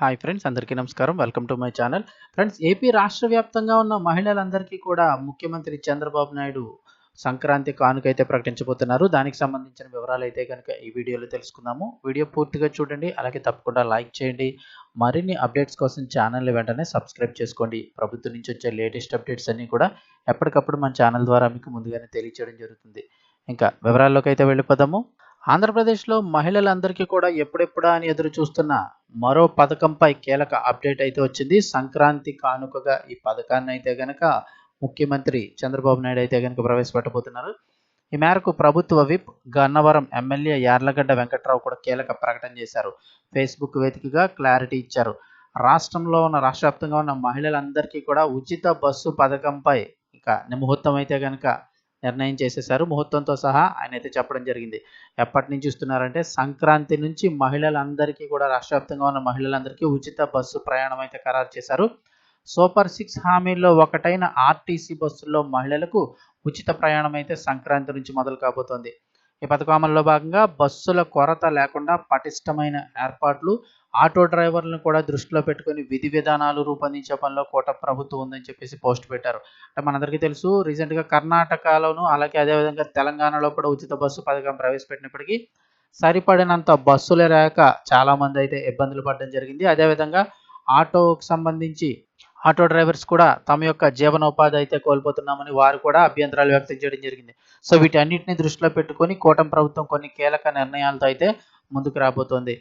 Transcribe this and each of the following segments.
Hi friends అందరికీ నమస్కారం. Welcome to my channel. Friends AP రాష్ట్ర వ్యాప్తంగా ఉన్న మహిళలందరికీ కూడా ముఖ్యమంత్రి చంద్రబాబు నాయుడు సంక్రాంతి కానుక అయితే ప్రకటించబోతున్నారు. దానికి సంబంధించిన వివరాలు అయితే కనుక ఈ వీడియోలో తెలుసుకుందాము. వీడియో పూర్తిగా చూడండి అలాగే తప్పకుండా లైక్ చేయండి. మరిన్ని అప్డేట్స్ కోసం ఛానల్ని వెంటనే సబ్స్క్రైబ్ చేసుకోండి. ప్రభుత్వం నుంచి వచ్చే లేటెస్ట్ అప్డేట్స్ అన్నీ కూడా ఎప్పటికప్పుడు మన ఛానల్ ద్వారా మీకు ముందుగానే తెలియచేయడం జరుగుతుంది. ఇంకా వివరాల్లోకి అయితే వెళ్ళిపోదాము. ఆంధ్రప్రదేశ్లో మహిళలందరికీ కూడా ఎప్పుడెప్పుడా అని ఎదురు చూస్తున్న మరో పథకంపై కీలక అప్డేట్ అయితే వచ్చింది. సంక్రాంతి కానుకగా ఈ పథకాన్ని అయితే గనక ముఖ్యమంత్రి చంద్రబాబు నాయుడు అయితే గనక ప్రవేశపెట్టబోతున్నారు. ఈ మేరకు ప్రభుత్వ విప్ గన్నవరం ఎమ్మెల్యే యార్లగడ్డ వెంకట్రావు కూడా కీలక ప్రకటన చేశారు. ఫేస్బుక్ వేదికగా క్లారిటీ ఇచ్చారు. రాష్ట్రంలో ఉన్న రాష్ట్ర వ్యాప్తంగా ఉన్న మహిళలందరికీ కూడా ఉచిత బస్సు పథకంపై ఇక ముహూర్తం అయితే కనుక నిర్ణయం చేసేశారు ముహూర్తంతో సహా ఆయన అయితే చెప్పడం జరిగింది. ఎప్పటి నుంచి ఇస్తున్నారంటే సంక్రాంతి నుంచి మహిళలందరికీ కూడా రాష్ట్ర వ్యాప్తంగా ఉన్న మహిళలందరికీ ఉచిత బస్సు ప్రయాణం అయితే ఖరారు చేశారు. సూపర్ సిక్స్ హామీల్లో ఒకటైన ఆర్టీసీ బస్సుల్లో మహిళలకు ఉచిత ప్రయాణం అయితే సంక్రాంతి నుంచి మొదలు కాబోతోంది. ఈ పథకం అమల్లో భాగంగా బస్సుల కొరత లేకుండా పటిష్టమైన ఏర్పాట్లు ఆటో డ్రైవర్లను కూడా దృష్టిలో పెట్టుకుని విధి విధానాలు రూపొందించే పనిలో కోట ప్రభుత్వం ఉందని చెప్పేసి పోస్ట్ పెట్టారు. అంటే మనందరికీ తెలుసు రీసెంట్గా కర్ణాటకలోను అలాగే అదేవిధంగా తెలంగాణలో కూడా ఉచిత బస్సు పథకం ప్రవేశపెట్టినప్పటికీ సరిపడినంత బస్సులు రాక చాలామంది అయితే ఇబ్బందులు పడడం జరిగింది. అదేవిధంగా ఆటోకు సంబంధించి ఆటో డ్రైవర్స్ కూడా తమ యొక్క జీవనోపాధి అయితే కోల్పోతున్నామని వారు కూడా అభ్యంతరాలు వ్యక్తం చేయడం జరిగింది. సో వీటన్నిటిని దృష్టిలో పెట్టుకొని కూటమి ప్రభుత్వం కొన్ని కీలక నిర్ణయాలతో అయితే ముందుకు రాబోతోంది.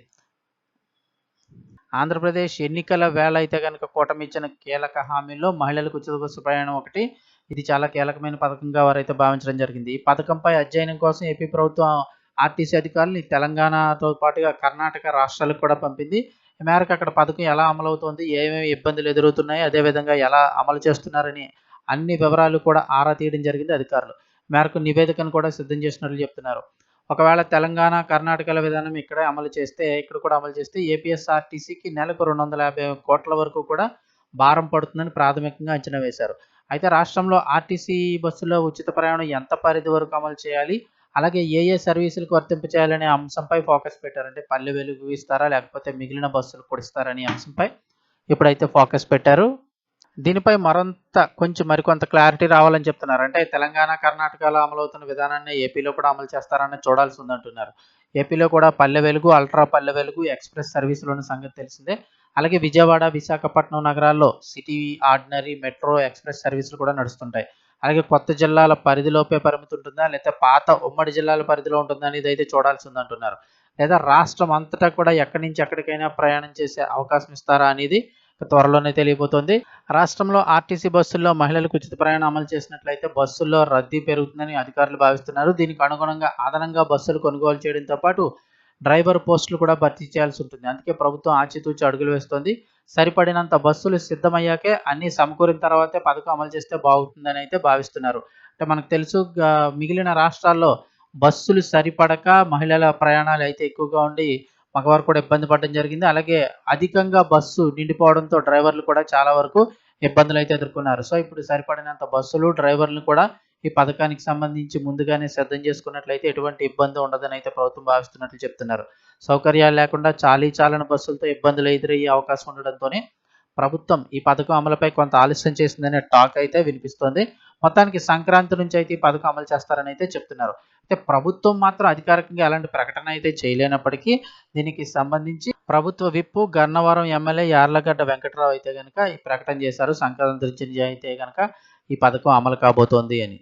ఆంధ్రప్రదేశ్ ఎన్నికల వేళ అయితే కనుక కూటమి ఇచ్చిన కీలక హామీల్లో మహిళలకు ఉచిత బస్సు ప్రయాణం ఒకటి ఇది చాలా కీలకమైన పథకంగా వారైతే భావించడం జరిగింది. ఈ పథకంపై అధ్యయనం కోసం ఏపీ ప్రభుత్వం ఆర్టీసీ అధికారులు తెలంగాణతో పాటుగా కర్ణాటక రాష్ట్రాలకు కూడా పంపింది. మేరకు అక్కడ పథకం ఎలా అమలవుతోంది ఏమేమి ఇబ్బందులు ఎదురవుతున్నాయి అదేవిధంగా ఎలా అమలు చేస్తున్నారని అన్ని వివరాలు కూడా ఆరా తీయడం జరిగింది అధికారులు. మేరకు నివేదికను కూడా సిద్ధం చేసినట్లు చెప్తున్నారు. ఒకవేళ తెలంగాణ కర్ణాటకల విధానం ఇక్కడే అమలు చేస్తే ఇక్కడ కూడా అమలు చేస్తే ఏపీఎస్ఆర్టీసీకి నెలకు రెండు వందల యాభై కోట్ల వరకు కూడా భారం పడుతుందని ప్రాథమికంగా అంచనా వేశారు. అయితే రాష్ట్రంలో ఆర్టీసీ బస్సులో ఉచిత ప్రయాణం ఎంత పరిధి వరకు అమలు చేయాలి అలాగే ఏ ఏ సర్వీసులకు వర్తింపచేయాలనే అంశంపై ఫోకస్ పెట్టారు. అంటే పల్లె వెలుగు ఇస్తారా లేకపోతే మిగిలిన బస్సులు కూడా అంశంపై ఇప్పుడైతే ఫోకస్ పెట్టారు. దీనిపై మరింత కొంచెం మరికొంత క్లారిటీ రావాలని చెప్తున్నారు. అంటే తెలంగాణ కర్ణాటకలో అమలవుతున్న విధానాన్ని ఏపీలో కూడా అమలు చేస్తారని చూడాల్సి ఉందంటున్నారు. ఏపీలో కూడా పల్లె వెలుగు అల్ట్రా పల్లె వెలుగు ఎక్స్ప్రెస్ సర్వీసులు ఉన్న సంగతి తెలిసిందే. అలాగే విజయవాడ విశాఖపట్నం నగరాల్లో సిటీ ఆర్డినరీ మెట్రో ఎక్స్ప్రెస్ సర్వీసులు కూడా నడుస్తుంటాయి. అలాగే కొత్త జిల్లాల పరిధిలోపే పరిమితి ఉంటుందా లేదా పాత ఉమ్మడి జిల్లాల పరిధిలో ఉంటుందా అనేది అయితే చూడాల్సి ఉందంటున్నారు. లేదా రాష్ట్రం అంతటా కూడా ఎక్కడి నుంచి ఎక్కడికైనా ప్రయాణం చేసే అవకాశం ఇస్తారా అనేది త్వరలోనే తెలియబోతోంది. రాష్ట్రంలో ఆర్టీసీ బస్సుల్లో మహిళలకు ఉచిత ప్రయాణం అమలు చేసినట్లయితే బస్సుల్లో రద్దీ పెరుగుతుందని అధికారులు భావిస్తున్నారు. దీనికి అనుగుణంగా అదనంగా బస్సులు కొనుగోలు చేయడంతో పాటు డ్రైవర్ పోస్టులు కూడా భర్తీ చేయాల్సి ఉంటుంది. అందుకే ప్రభుత్వం ఆచితూచి అడుగులు వేస్తోంది. సరిపడినంత బస్సులు సిద్ధమయ్యాకే అన్ని సమకూరిన తర్వాతే పథకం అమలు చేస్తే బాగుంటుందని అయితే భావిస్తున్నారు. అంటే మనకు తెలుసు మిగిలిన రాష్ట్రాల్లో బస్సులు సరిపడక మహిళల ప్రయాణాలు అయితే ఎక్కువగా ఉండి మగవారు కూడా ఇబ్బంది పడడం జరిగింది. అలాగే అధికంగా బస్సు నిండిపోవడంతో డ్రైవర్లు కూడా చాలా వరకు ఇబ్బందులు అయితే ఎదుర్కొన్నారు. సో ఇప్పుడు సరిపడినంత బస్సులు డ్రైవర్లు కూడా ఈ పథకానికి సంబంధించి ముందుగానే సిద్ధం చేసుకున్నట్లయితే ఎటువంటి ఇబ్బంది ఉండదని అయితే ప్రభుత్వం భావిస్తున్నట్లు చెప్తున్నారు. సౌకర్యాలు లేకుండా చాలీ చాలని బస్సులతో ఇబ్బందులు ఎదురయ్యే అవకాశం ఉండడంతోనే ప్రభుత్వం ఈ పథకం అమలుపై కొంత ఆలస్యం చేసిందనే టాక్ అయితే వినిపిస్తోంది. మొత్తానికి సంక్రాంతి నుంచి అయితే ఈ పథకం అమలు చేస్తారని అయితే చెప్తున్నారు. అయితే ప్రభుత్వం మాత్రం అధికారికంగా ఎలాంటి ప్రకటన అయితే చేయలేనప్పటికీ దీనికి సంబంధించి ప్రభుత్వ విప్పు గన్నవరం ఎమ్మెల్యే యార్లగడ్డ వెంకటరావు అయితే కనుక ఈ ప్రకటన చేశారు. సంక్రాంతి నుంచి అయితే కనుక ఈ పథకం అమలు కాబోతోంది అని.